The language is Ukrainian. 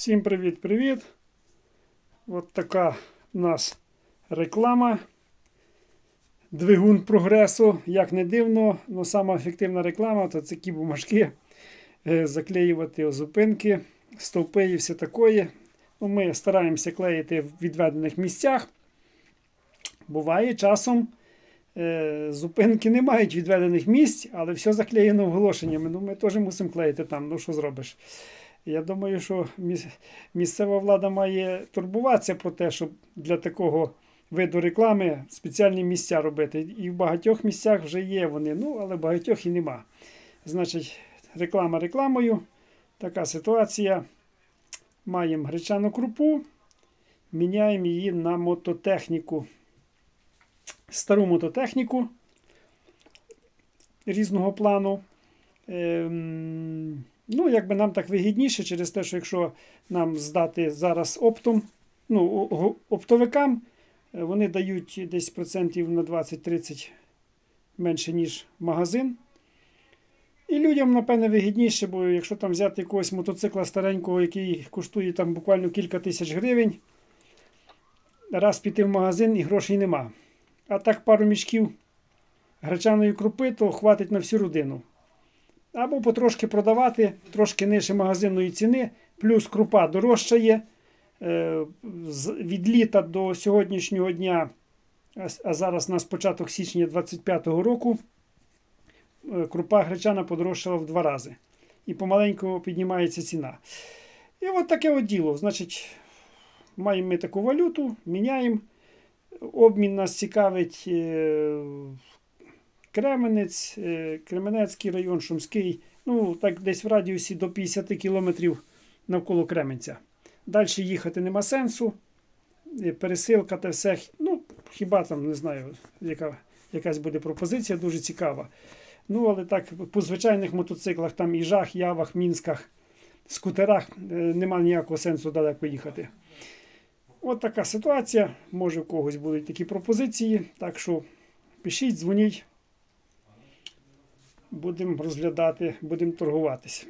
Всім привіт-привіт! От така у нас реклама. Двигун прогресу. Як не дивно, але сама ефективна реклама то це ті бумажки, е, заклеювати зупинки, стовпи і все таке. Ну, ми стараємося клеїти в відведених місцях. Буває часом. е, Зупинки не мають відведених місць, але все заклеєно оголошеннями. Ну, ми теж мусимо клеїти там. Ну що зробиш? Я думаю, що місцева влада має турбуватися про те, щоб для такого виду реклами спеціальні місця робити. І в багатьох місцях вже є вони, ну але в багатьох і нема. Значить, реклама рекламою. Така ситуація. Маємо гречану крупу, міняємо її на мототехніку. Стару мототехніку різного плану. Ем, ну, якби нам так вигідніше через те, що якщо нам здати зараз оптом, ну, оптовикам, е, вони дають десь процентів на 20-30 менше, ніж магазин. І людям, напевне, вигідніше, бо якщо там взяти якогось мотоцикла старенького, який коштує там буквально кілька тисяч гривень, раз піти в магазин і грошей нема. А так пару мішків гречаної крупи, то хватить на всю родину. Або потрошки продавати, трошки нижче магазинної ціни, плюс крупа дорожчає. Е, Від літа до сьогоднішнього дня, а зараз у нас початок січня 25-го року, е, крупа гречана подорожчала в два рази. І помаленьку піднімається ціна. І от таке от діло. Значить, маємо ми таку валюту, міняємо. Обмін нас цікавить е, Кременець, е, Кременецький район, Шумський. Ну, так десь в радіусі до 50 кілометрів навколо Кременця. Далі їхати нема сенсу. Е, Пересилка та все. Ну, хіба там, не знаю, яка, якась буде пропозиція дуже цікава. Ну, але так, по звичайних мотоциклах, там іжах, явах, мінськах, скутерах е, нема ніякого сенсу далеко їхати. От така ситуація. Може, в когось будуть такі пропозиції. Так що пишіть, дзвоніть. Будемо розглядати, будемо торгуватися.